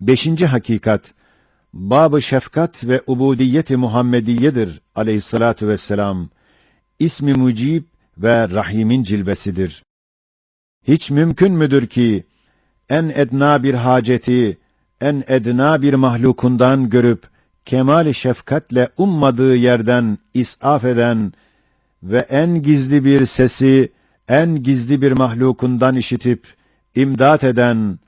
Beşinci hakikat, bab-ı şefkat ve ubudiyeti Muhammediyedir aleyhissalatu vesselam. İsmi Mucib ve Rahim'in cilvesidir. Hiç mümkün müdür ki, en edna bir haceti, en edna bir mahlukundan görüp, kemal şefkatle ummadığı yerden isaf eden ve en gizli bir sesi, en gizli bir mahlukundan işitip, imdat eden,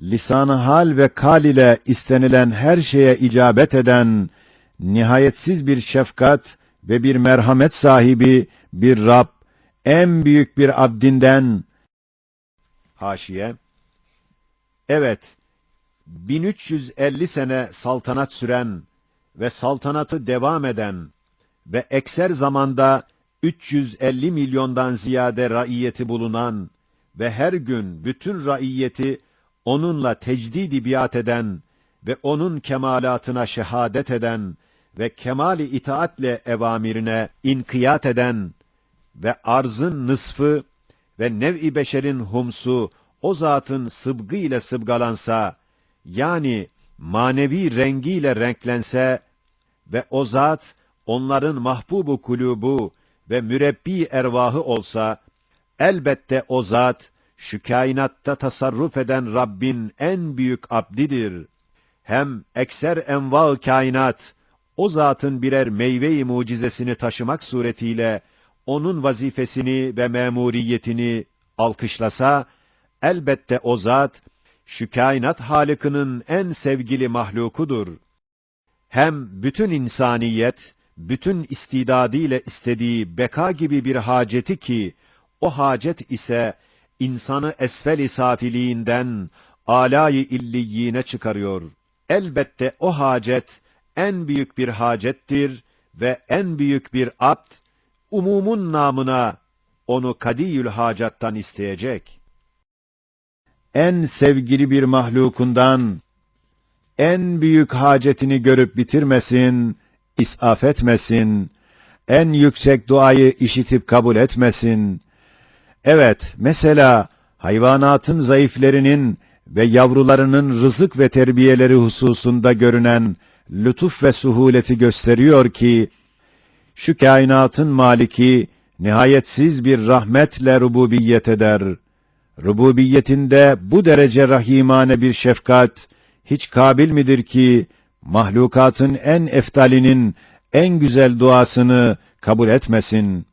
lisan-ı hal ve kal ile istenilen her şeye icabet eden, nihayetsiz bir şefkat ve bir merhamet sahibi bir Rab, en büyük bir abdinden, haşiye, evet, 1350 sene saltanat süren ve saltanatı devam eden ve ekser zamanda 350 milyondan ziyade raiyeti bulunan ve her gün bütün raiyeti onunla tecdidi biat eden ve onun kemalatına şehadet eden ve kemali itaatle evamirine inkiyat eden ve arzın nısfı ve nev'i beşerin humsu o zatın sıbgı ile sıbgalansa, yani manevi rengiyle renklense ve o zat onların mahbubu kulubu ve mürebbi ervahı olsa, elbette o zat, şu kainatta tasarruf eden Rabbin en büyük abdidir. Hem ekser enva kainat, o zatın birer meyve-i mucizesini taşımak suretiyle, onun vazifesini ve memuriyetini alkışlasa, elbette o zat, şu kainat halikinin en sevgili mahlukudur. Hem bütün insaniyet, bütün istidadiyle istediği beka gibi bir haceti ki, o hacet ise insanı esfel-i safiliğinden alâ-i illiyine çıkarıyor. Elbette o hacet en büyük bir hacettir ve en büyük bir abd, umumun namına onu kadiyül hacattan isteyecek. En sevgili bir mahlukundan en büyük hacetini görüp bitirmesin, isaf etmesin, en yüksek duayı işitip kabul etmesin. Evet, mesela hayvanatın zayıflerinin ve yavrularının rızık ve terbiyeleri hususunda görünen lütuf ve suhuleti gösteriyor ki, şu kainatın maliki nihayetsiz bir rahmetle rububiyet eder. Rububiyetinde bu derece rahimane bir şefkat hiç kabil midir ki mahlukatın en eftalinin en güzel duasını kabul etmesin?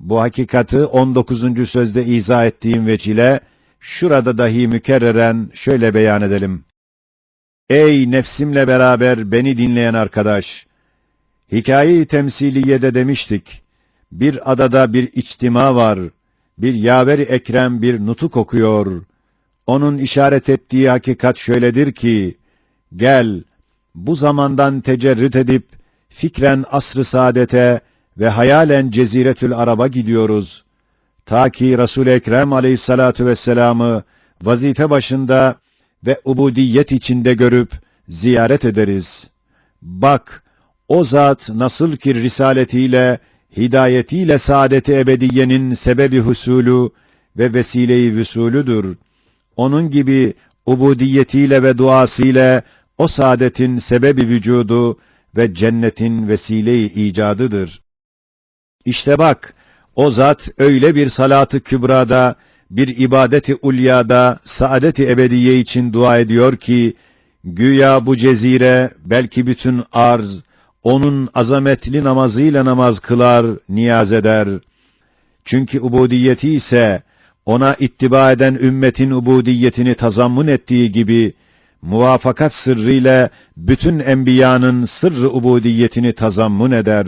Bu hakikati 19. sözde izah ettiğim vecile şurada dahi mükerreren şöyle beyan edelim. Ey nefsimle beraber beni dinleyen arkadaş! Hikaye-i temsiliyede demiştik. Bir adada bir içtima var. Bir yaver-i ekrem bir nutuk okuyor. Onun işaret ettiği hakikat şöyledir ki, gel, bu zamandan tecerrüt edip, fikren asr-ı saadete ve hayalen ceziretül araba gidiyoruz. Ta ki Resul-i Ekrem aleyhissalatu vesselam'ı vazife başında ve ubudiyet içinde görüp ziyaret ederiz. Bak, o zat nasıl ki risaletiyle, hidayetiyle saadet-i ebediyenin sebebi husulü ve vesile-i vüsulüdür. Onun gibi ubudiyetiyle ve duasıyla o saadetin sebebi vücudu ve cennetin vesile-i icadıdır. İşte bak, o zat öyle bir salatı kübrada, bir ibadeti ulyada, saadet-i ebediye için dua ediyor ki, güya bu cezire, belki bütün arz, onun azametli namazıyla namaz kılar, niyaz eder. Çünkü ubudiyeti ise, ona ittiba eden ümmetin ubudiyetini tazammun ettiği gibi, muvafakat sırrıyla bütün enbiyanın sırrı ubudiyetini tazammun eder.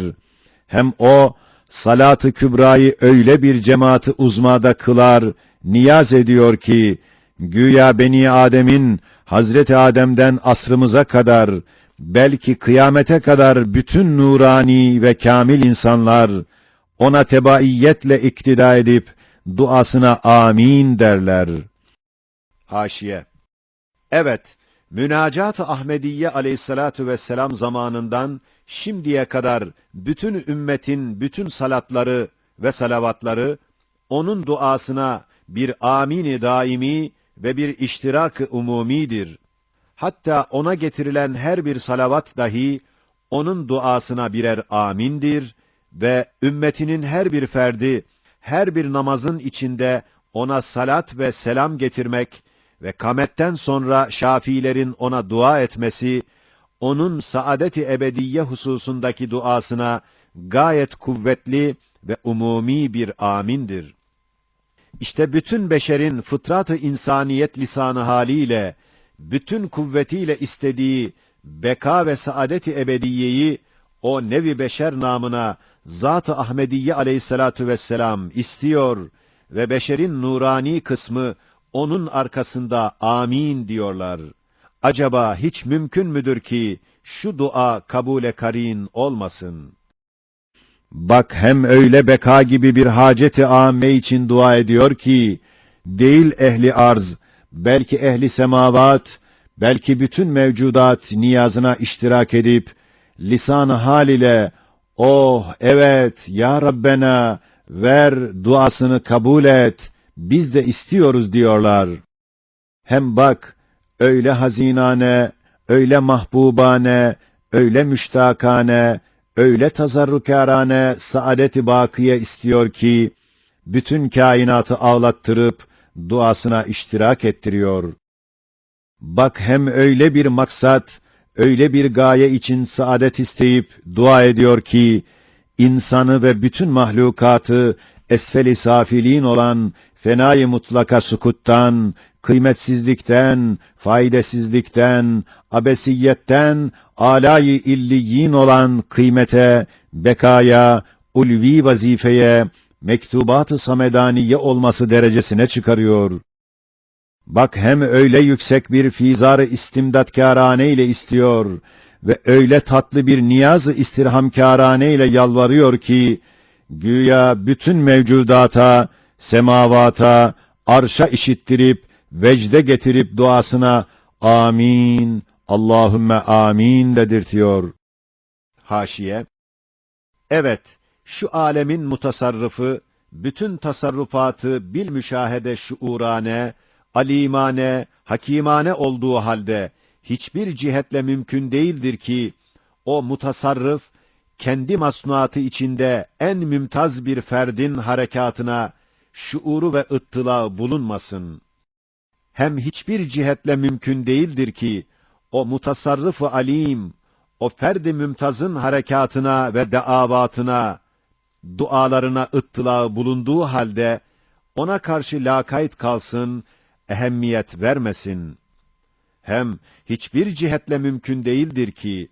Hem o, salat-ı kübrayı öyle bir cemaati uzmada kılar, niyaz ediyor ki, güya Beni Adem'in, Hazreti Adem'den asrımıza kadar, belki kıyamete kadar bütün nurani ve kamil insanlar, ona tebaiyetle iktida edip, duasına amin derler. Haşiye Evet, Münacat-ı Ahmediye aleyhissalatu vesselam zamanından şimdiye kadar bütün ümmetin bütün salatları ve salavatları onun duasına bir amini daimi ve bir iştirak-ı umumidir. Hatta ona getirilen her bir salavat dahi onun duasına birer amindir ve ümmetinin her bir ferdi her bir namazın içinde ona salat ve selam getirmek ve kametten sonra şafiilerin ona dua etmesi, onun saadeti ebediye hususundaki duasına gayet kuvvetli ve umumi bir amindir. İşte bütün beşerin fıtrat-ı insaniyet lisanı haliyle, bütün kuvvetiyle istediği beka ve saadeti ebediyeyi o nevi beşer namına Zat-ı Ahmediye aleyhissalatu vesselam istiyor ve beşerin nurani kısmı onun arkasında amin diyorlar. Acaba hiç mümkün müdür ki şu dua kabule karin olmasın? Bak hem öyle beka gibi bir haceti âme için dua ediyor ki, değil ehli arz, belki ehli semavat, belki bütün mevcudat niyazına iştirak edip, lisan-ı hal ile, oh evet ya Rabbena, ver duasını kabul et, biz de istiyoruz diyorlar. Hem bak, öyle hazinane, öyle mahbubane, öyle müştakane, öyle tazarrukârane saadet-i bakiye istiyor ki, bütün kainatı ağlattırıp, duasına iştirak ettiriyor. Bak hem öyle bir maksat, öyle bir gaye için saadet isteyip dua ediyor ki, insanı ve bütün mahlukatı esfeli safiliğin olan fenayı mutlaka sukuttan, kıymetsizlikten, faydasızlıktan, abesiyetten, alayı illiyin olan kıymete, bekaya, ulvi vazifeye, mektubat-ı samedaniye olması derecesine çıkarıyor. Bak hem öyle yüksek bir fizar-ı istimdatkârane ile istiyor ve öyle tatlı bir niyaz-ı istirhamkârane ile yalvarıyor ki, güya bütün mevcudata, semavata, arşa işittirip, vecde getirip duasına amin, Allahümme amin dedirtiyor. Haşiye, evet, şu alemin mutasarrıfı, bütün tasarrufatı bil müşahede şuurane, alimane, hakimane olduğu halde, hiçbir cihetle mümkün değildir ki, o mutasarrıf, kendi masnuatı içinde en mümtaz bir ferdin harekatına, şuuru ve ıttıla bulunmasın. Hem hiçbir cihetle mümkün değildir ki, o mutasarrıf-ı alim, o ferdi mümtazın harekatına ve deavatına, dualarına ıttıla bulunduğu halde, ona karşı lakayt kalsın, ehemmiyet vermesin. Hem hiçbir cihetle mümkün değildir ki,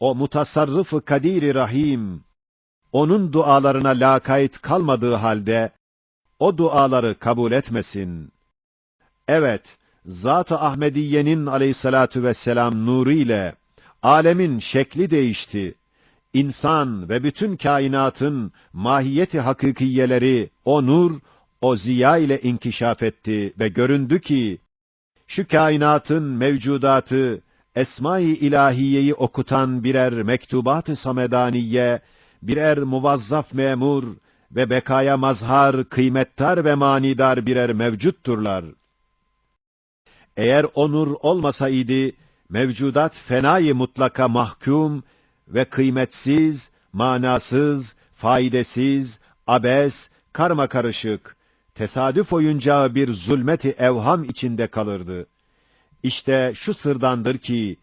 o mutasarrıf-ı kadir rahim, onun dualarına lakayt kalmadığı halde, o duaları kabul etmesin. Evet, Zat-ı Ahmediye'nin aleyhissalatu vesselam nuru ile alemin şekli değişti. İnsan ve bütün kainatın mahiyeti hakikiyeleri o nur, o ziya ile inkişaf etti ve göründü ki, şu kainatın mevcudatı, Esma-i İlahiye'yi okutan birer mektubat-ı samedaniye, birer muvazzaf memur ve bekaya mazhar, kıymettar ve manidar birer mevcutturlar. Eğer onur olmasaydı, mevcudat fenayı mutlaka mahkum ve kıymetsiz, manasız, faydasız, abes, karma karışık, tesadüf oyuncağı bir zulmeti evham içinde kalırdı. İşte şu sırdandır ki,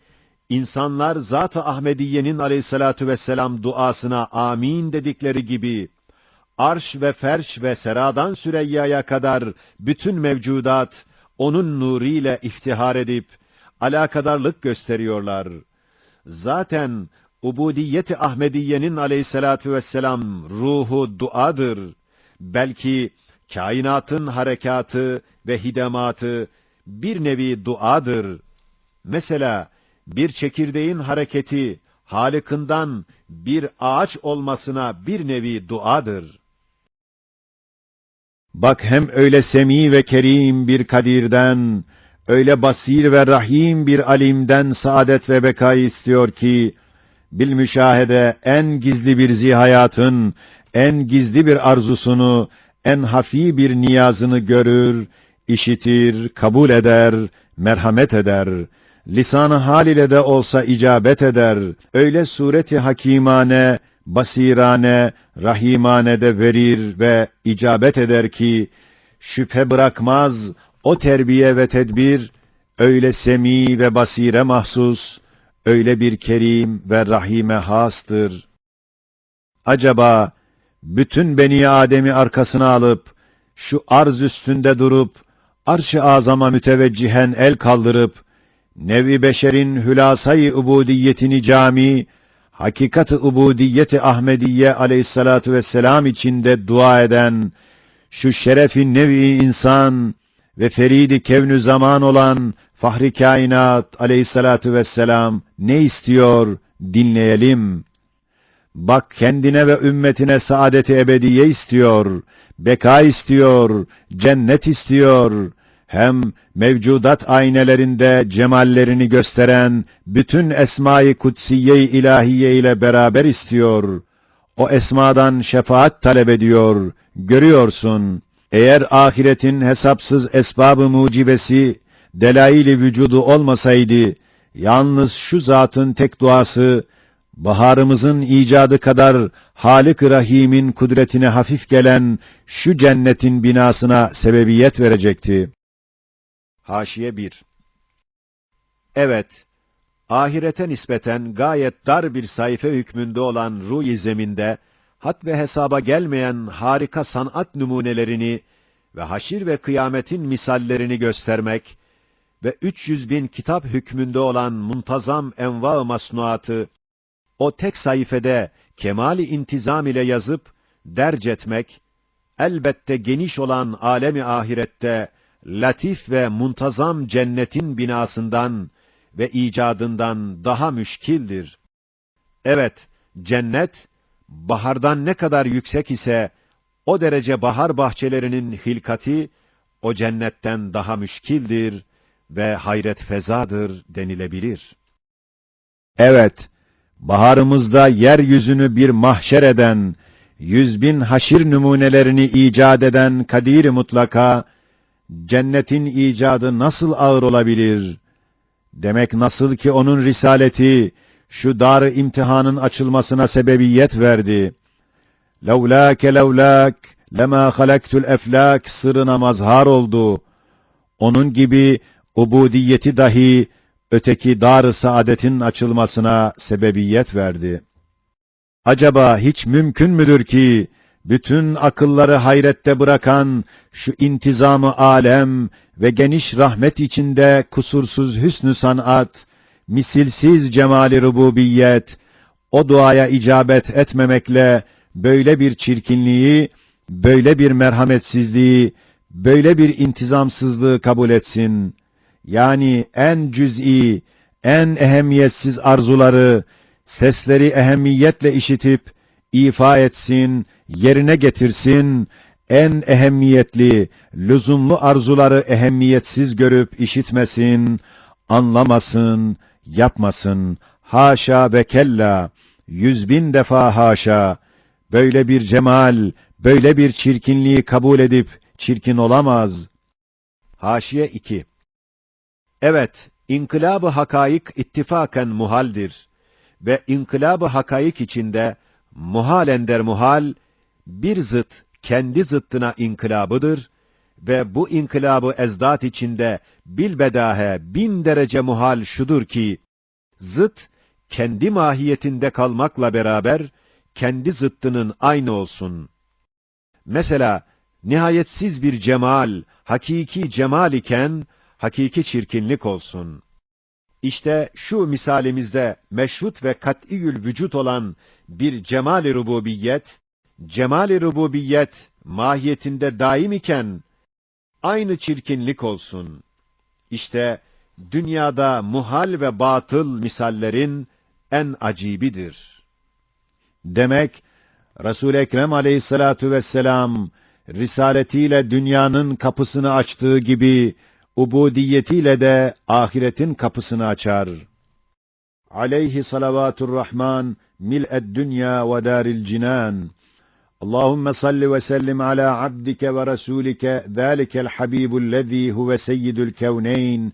insanlar Zat-ı Ahmediye'nin aleyhissalatu vesselam duasına amin dedikleri gibi, arş ve ferş ve seradan Süreyya'ya kadar bütün mevcudat, onun nuriyle iftihar edip, alakadarlık gösteriyorlar. Zaten ubudiyeti Ahmediye'nin aleyhissalatu vesselam ruhu duadır. Belki kainatın harekatı ve hidematı bir nevi duadır. Mesela bir çekirdeğin hareketi Halık'ından bir ağaç olmasına bir nevi duadır. Bak hem öyle semi ve kerim bir kadirden, öyle basir ve rahim bir alimden saadet ve bekayı istiyor ki, bil müşahede en gizli bir zihayatın, en gizli bir arzusunu, en hafi bir niyazını görür, işitir, kabul eder, merhamet eder lisanı hal ile de olsa icabet eder. Öyle sureti hakimane, basirane, rahimane de verir ve icabet eder ki, şüphe bırakmaz o terbiye ve tedbir, öyle semi ve basire mahsus, öyle bir kerim ve rahime hastır. Acaba bütün beni Adem'i arkasına alıp, şu arz üstünde durup, arş-ı azama müteveccihen el kaldırıp, nevi beşerin hülasayı ubudiyetini cami, hakikat-ı ubudiyeti Ahmediye aleyhissalatu vesselam içinde dua eden, şu şerefi nevi insan ve feridi kevnü zaman olan Fahri Kainat aleyhissalatu vesselam ne istiyor dinleyelim. Bak kendine ve ümmetine saadeti ebediye istiyor, beka istiyor, cennet istiyor. Hem mevcudat aynelerinde cemallerini gösteren bütün esma-i kutsiye ilahiye ile beraber istiyor. O esmadan şefaat talep ediyor. Görüyorsun. Eğer ahiretin hesapsız esbabı mucibesi delaili vücudu olmasaydı, yalnız şu zatın tek duası, baharımızın icadı kadar Halik-i Rahim'in kudretine hafif gelen şu cennetin binasına sebebiyet verecekti. Haşiye 1 Evet, ahirete nispeten gayet dar bir sayfa hükmünde olan ruh zeminde, hat ve hesaba gelmeyen harika sanat numunelerini ve haşir ve kıyametin misallerini göstermek ve 300 bin kitap hükmünde olan muntazam enva masnuatı, o tek sayfede kemali intizam ile yazıp derc etmek, elbette geniş olan alemi ahirette latif ve muntazam cennetin binasından ve icadından daha müşkildir. Evet, cennet, bahardan ne kadar yüksek ise, o derece bahar bahçelerinin hilkati, o cennetten daha müşkildir ve hayret fezadır denilebilir. Evet, baharımızda yeryüzünü bir mahşer eden, yüz bin haşir numunelerini icat eden kadir mutlaka, cennetin icadı nasıl ağır olabilir? Demek nasıl ki onun risaleti, şu dar imtihanın açılmasına sebebiyet verdi. Levlâke levlâk, lemâ halaktul eflâk sırrına mazhar oldu. Onun gibi ubudiyeti dahi öteki dar saadetin açılmasına sebebiyet verdi. Acaba hiç mümkün müdür ki bütün akılları hayrette bırakan şu intizamı alem ve geniş rahmet içinde kusursuz hüsnü sanat, misilsiz cemali rububiyet, o duaya icabet etmemekle böyle bir çirkinliği, böyle bir merhametsizliği, böyle bir intizamsızlığı kabul etsin. Yani en cüz'i, en ehemmiyetsiz arzuları, sesleri ehemmiyetle işitip, ifa etsin, yerine getirsin, en ehemmiyetli, lüzumlu arzuları ehemmiyetsiz görüp işitmesin, anlamasın, yapmasın, haşa ve kella, yüz bin defa haşa, böyle bir cemal, böyle bir çirkinliği kabul edip çirkin olamaz. Haşiye 2 Evet, inkılab-ı hakaik ittifaken muhaldir ve inkılab-ı hakaik içinde muhal ender muhal, bir zıt kendi zıttına inkılabıdır ve bu inkılabı ezdat içinde bilbedahe bin derece muhal şudur ki, zıt kendi mahiyetinde kalmakla beraber kendi zıttının aynı olsun. Mesela nihayetsiz bir cemal, hakiki cemal iken hakiki çirkinlik olsun. İşte şu misalimizde meşrut ve kat'iül vücut olan bir cemal-i rububiyet, cemal-i rububiyet mahiyetinde daim iken aynı çirkinlik olsun. İşte dünyada muhal ve batıl misallerin en acibidir. Demek Resul-i Ekrem aleyhissalatu vesselam risaletiyle dünyanın kapısını açtığı gibi ubudiyetiyle de ahiretin kapısını açar. Aleyhi salavatur rahman mil'ed dünya ve daril cinan. Allahümme salli ve sellim ala abdike ve rasulike zâlikel habibullezî huve seyyidül kevneyn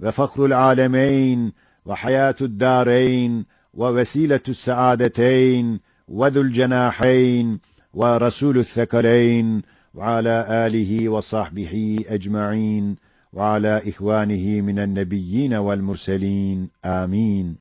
وفخر العالمين وحياة الدارين ووسيلة السعادتين وذو الجناحين ورسول الثقلين وعلى آله وصحبه أجمعين وعلى إخوانه من النبيين والمرسلين. آمين.